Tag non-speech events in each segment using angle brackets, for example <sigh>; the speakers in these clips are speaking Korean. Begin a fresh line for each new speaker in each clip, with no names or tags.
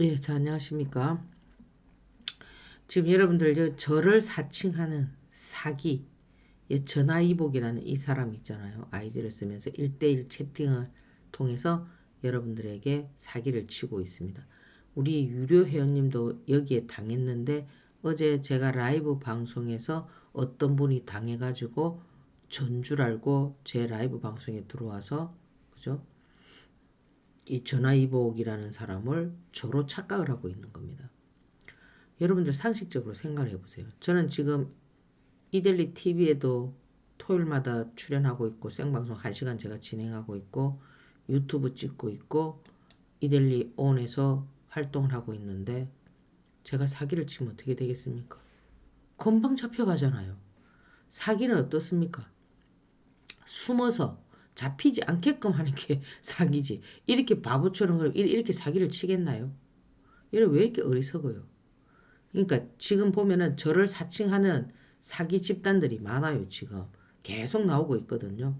예, 자, 안녕하십니까. 지금 여러분들 저를 사칭하는 사기, 예, 전화이복이라는 이 사람 있잖아요. 아이디를 쓰면서 1대1 채팅을 통해서 여러분들에게 사기를 치고 있습니다. 우리 유료 회원님도 여기에 당했는데 어제 제가 라이브 방송에서 어떤 분이 당해가지고 전줄 알고 제 라이브 방송에 들어와서 그죠? 이 전화이복이라는 사람을 저로 착각을 하고 있는 겁니다. 여러분들 상식적으로 생각을 해보세요. 저는 지금 이델리 TV에도 토요일마다 출연하고 있고 생방송 1시간 제가 진행하고 있고 유튜브 찍고 있고 이델리 온에서 활동을 하고 있는데 제가 사기를 치면 어떻게 되겠습니까? 금방 잡혀가잖아요. 사기는 어떻습니까? 숨어서 잡히지 않게끔 하는 게 <laughs> 사기지. 이렇게 바보처럼 이렇게 사기를 치겠나요? 이래 왜 이렇게 어리석어요? 그러니까 지금 보면은 저를 사칭하는 사기 집단들이 많아요, 지금. 계속 나오고 있거든요.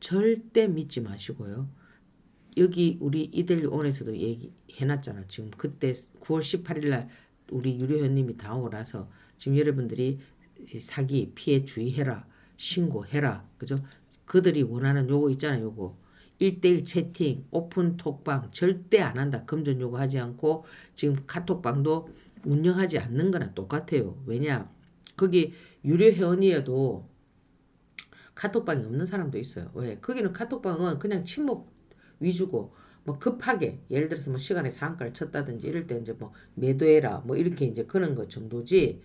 절대 믿지 마시고요. 여기 우리 이델리 온에서도 얘기해놨잖아. 지금 그때 9월 18일 날 우리 유료회원님이 당하고 나서 지금 여러분들이 이 사기 피해 주의해라. 신고해라. 그죠? 그들이 원하는 요거 있잖아요. 요거. 1대1 채팅, 오픈 톡방 절대 안 한다. 금전 요구하지 않고 지금 카톡방도 운영하지 않는 거나 똑같아요. 왜냐? 거기 유료 회원이어도 카톡방이 없는 사람도 있어요. 왜? 거기는 카톡방은 그냥 친목 위주고 뭐 급하게 예를 들어서 뭐 시간에 상한가를 쳤다든지 이럴 때 이제 뭐 매도해라 뭐 이렇게 이제 그런 것 정도지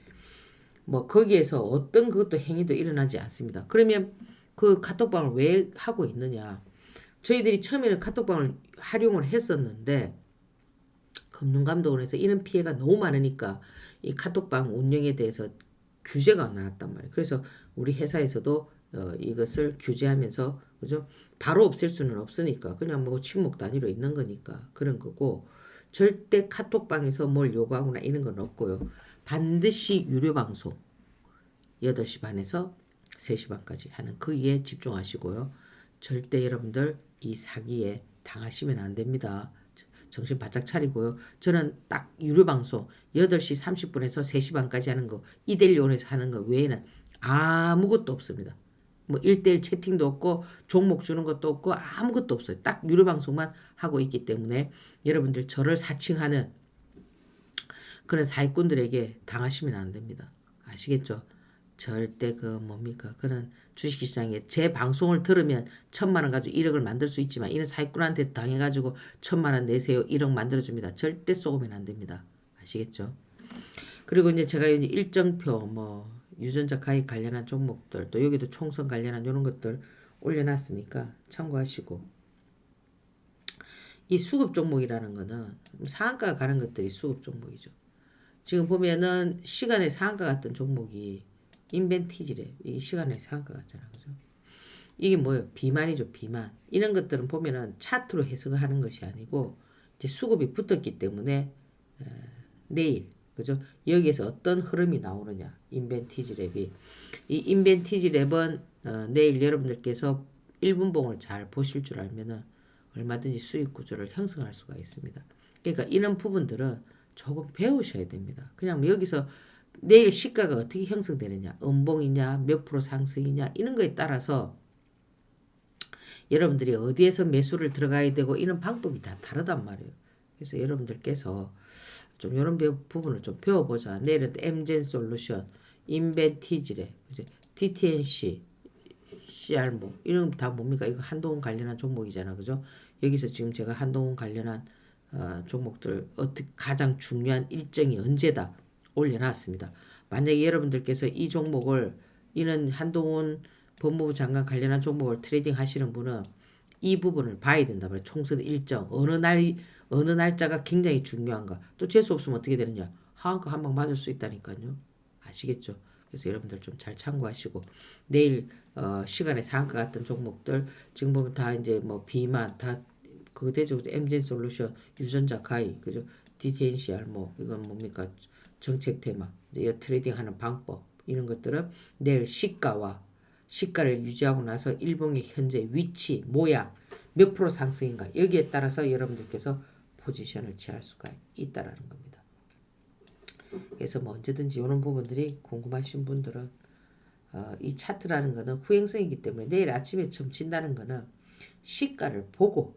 뭐 거기에서 어떤 그것도 행위도 일어나지 않습니다. 그러면 그 카톡방을 왜 하고 있느냐? 저희들이 처음에는 카톡방을 활용을 했었는데 금융감독원에서 이런 피해가 너무 많으니까 이 카톡방 운영에 대해서 규제가 나왔단 말이에요. 그래서 우리 회사에서도 어, 이것을 규제하면서 그죠? 바로 없앨 수는 없으니까 그냥 뭐 침묵 단위로 있는 거니까 그런 거고 절대 카톡방에서 뭘 요구하거나 이런 건 없고요. 반드시 유료 방송 8시 반에서 3시 반까지 하는 거기에 집중하시고요. 절대 여러분들 이 사기에 당하시면 안 됩니다. 정신 바짝 차리고요. 저는 딱 유료 방송 8시 30분에서 3시 반까지 하는 거 이델리온에서 하는 거 외에는 아무것도 없습니다. 뭐 1대1 채팅도 없고 종목 주는 것도 없고 아무것도 없어요. 딱 유료 방송만 하고 있기 때문에 여러분들 저를 사칭하는 그런 사기꾼들에게 당하시면 안 됩니다. 아시겠죠? 절대 그 뭡니까 그런 주식시장에 제 방송을 들으면 천만 원 가지고 1억을 만들 수 있지만 이런 사기꾼한테 당해가지고 천만 원 내세요 1억 만들어줍니다. 절대 쏘면 안 됩니다. 아시겠죠? 그리고 이제 제가 이제 일정표 뭐 유전자 가입 관련한 종목들 또 여기도 총선 관련한 이런 것들 올려놨으니까 참고하시고 이 수급 종목이라는 거는 상한가 가는 것들이 수급 종목이죠. 지금 보면은 시간에 상한가 같은 종목이 인벤티지래. 이게 시간에 상한가 같잖아. 그죠? 이게 뭐예요? 비만이죠, 비만. 이런 것들은 보면은 차트로 해석을 하는 것이 아니고 이제 수급이 붙었기 때문에 에, 내일 그죠? 여기에서 어떤 흐름이 나오느냐. 인벤티지 랩이. 이 인벤티지 랩은 어, 내일 여러분들께서 1분봉을 잘 보실 줄 알면은 얼마든지 수익 구조를 형성할 수가 있습니다. 그러니까 이런 부분들은 조금 배우셔야 됩니다. 그냥 뭐 여기서 내일 시가가 어떻게 형성되느냐, 음봉이냐, 몇 프로 상승이냐 이런 거에 따라서 여러분들이 어디에서 매수를 들어가야 되고 이런 방법이 다 다르단 말이에요. 그래서 여러분들께서 좀 이런 배- 부분을 좀 배워보자. 내일은 엠젠 솔루션, 인벤티지래, 이제 DTNC, CR모 이런 다 뭡니까? 이거 한동훈 관련한 종목이잖아, 그죠? 여기서 지금 제가 한동훈 관련한 어, 종목들 어떻게 가장 중요한 일정이 언제다 올려놨습니다. 만약에 여러분들께서 이 종목을 이는 한동훈 법무부 장관 관련한 종목을 트레이딩 하시는 분은 이 부분을 봐야 된다 말이에요. 총선 일정 어느 날 어느 날짜가 굉장히 중요한가. 또 재수 없으면 어떻게 되느냐. 하한가 한방 맞을 수 있다니까요. 아시겠죠? 그래서 여러분들 좀 잘 참고하시고 내일 어, 시간에 상한가 같은 종목들 지금 보면 다 이제 뭐 비만 다 그거 되죠. 엠젠 솔루션 유전자 가입 그죠? DTNCR 뭐 이건 뭡니까 정책 테마 트레이딩 하는 방법 이런 것들은 내일 시가와 시가를 유지하고 나서 일봉의 현재 위치 모양 몇 프로 상승인가 여기에 따라서 여러분들께서 포지션을 취할 수가 있다라는 겁니다. 그래서 뭐 언제든지 이런 부분들이 궁금하신 분들은 어, 이 차트라는 거는 후행성이기 때문에 내일 아침에 처음 친다는 거는 시가를 보고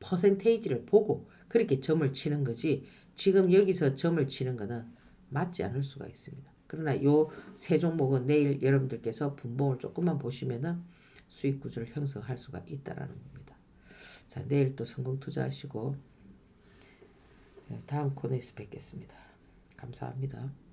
퍼센테이지를 보고 그렇게 점을 치는 거지 지금 여기서 점을 치는 거는 맞지 않을 수가 있습니다. 그러나 요 세 종목은 내일 여러분들께서 분봉을 조금만 보시면은 수익 구조를 형성할 수가 있다라는 겁니다. 자, 내일 또 성공 투자하시고 네, 다음 코너에서 뵙겠습니다. 감사합니다.